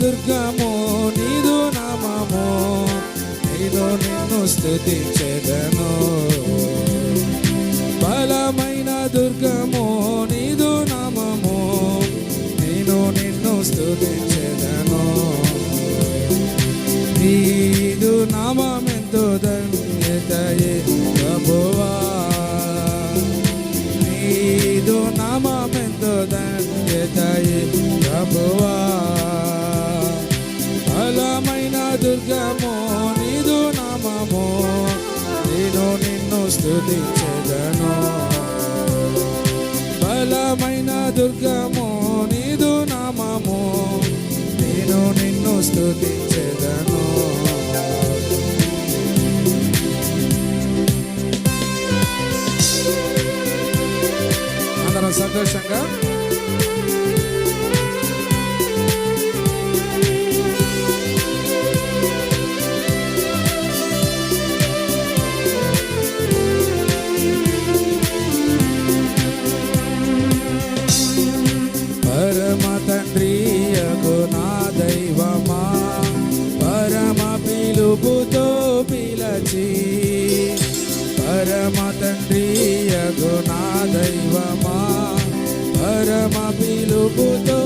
దుర్గము నీదు నామము నీలో నిన్ను స్థుతించెదను. బలమైన దుర్గము నీదు నామము నేను నిన్ను స్థుతించెదను. నీదు నామెంతో ధన్యతయే. స్థుతించెదను బలమైన దుర్గము నీదు నామము నేను నిన్ను స్థుతించదను అందరం సంతోషంగా పరమ తండ్రియగు నా దైవమా పరమ పిలుపుతో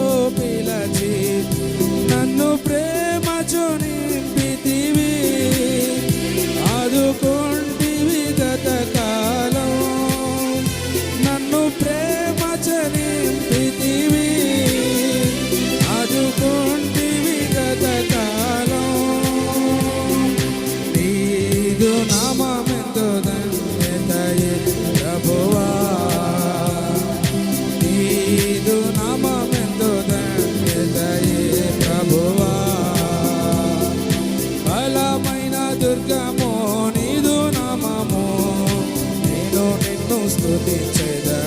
దుర్గము నీదు నామము నేను నిన్ను స్థుతించెదను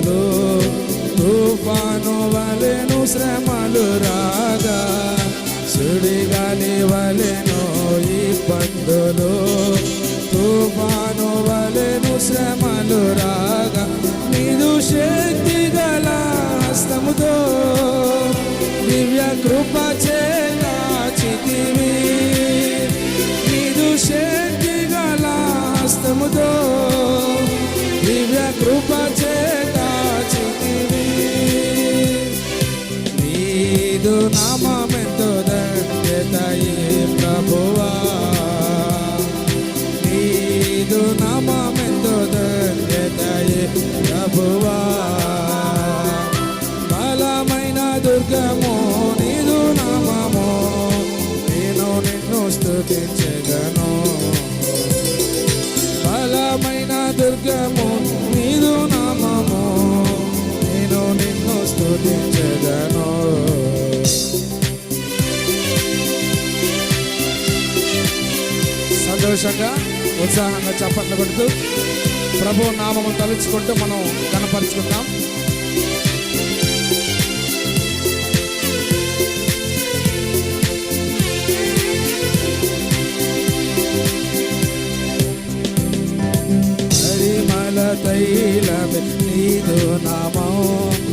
ఇబ్బందులు తుఫాను వలెను శ్రమలు రాగా సుడిగాలి వలెను ఇబ్బందులు తుఫాను వలెను శ్రమలు రాగా నీదు శక్తి గల హస్తముతో దివ్య కృప చే సంతోషంగా ఉత్సాహంగా చప్పట్లు కొడుతూ ప్రభు నామము తలుచుకుంటూ మనం కనపరుచుకుందాం. తైలమే నీదు నామం.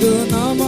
的那么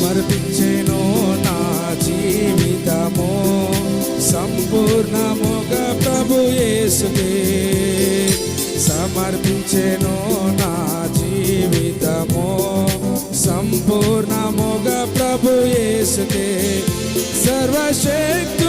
సమర్పించెను నా జీవితము. సంపూర్ణముగా ప్రభు యేసుకే. సమర్పించెను నా జీవితము. సంపూర్ణముగా ప్రభు యేసుకే. సర్వశక్తి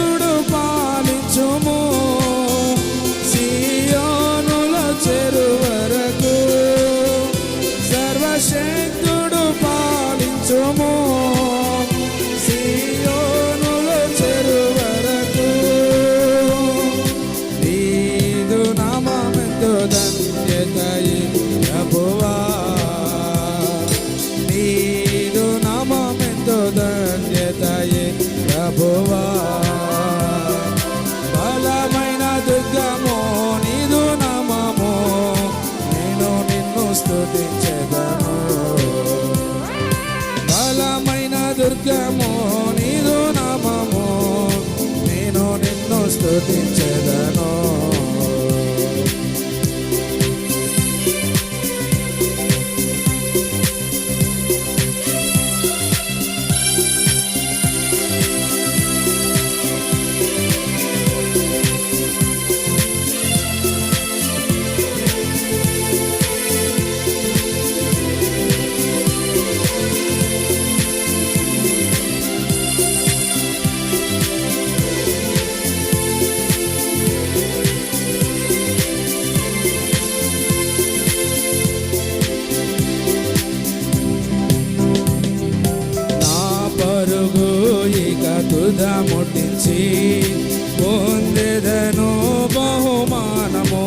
స్థుతించెదను ತುದ ಮುಟ್ಟಿಸಿ ಹೊಂದೆದನು ಬಹುಮಾನಮೋ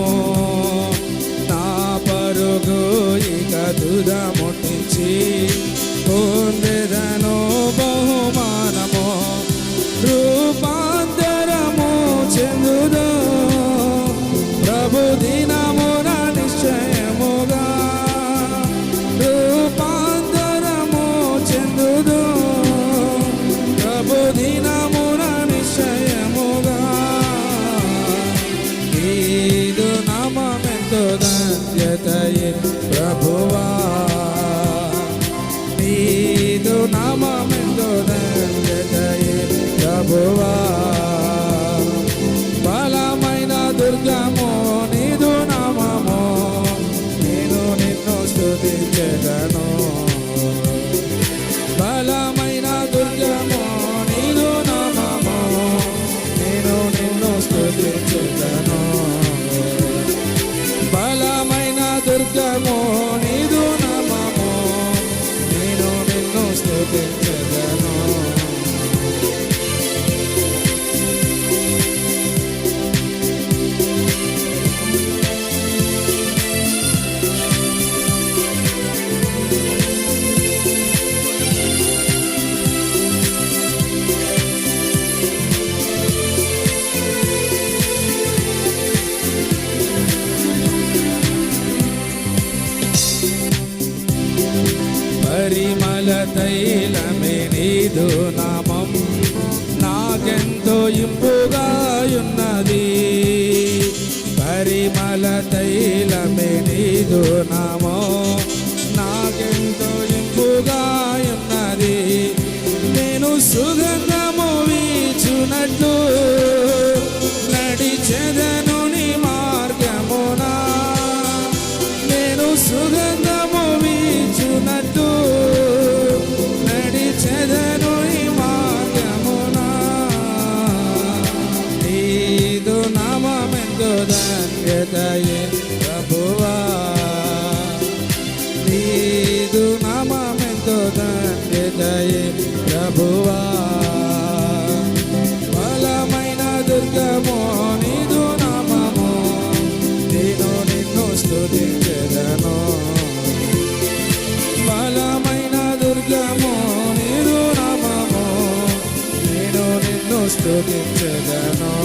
ನಾ ಪರುಗು ಈಗ ತುದ ಮುಟ್ಟಿಸಿ ప్రభువా. ശബരിമല തൈലമേ നീതു നാമം നാകെന്തോ ഇമ്പുകായുന്നതി പരിമല തൈലമേ നീതു നാമോ నాకెంతో ఇంపుగా ఉన్నది నేను సుగంధము వీచునట్లు so different than all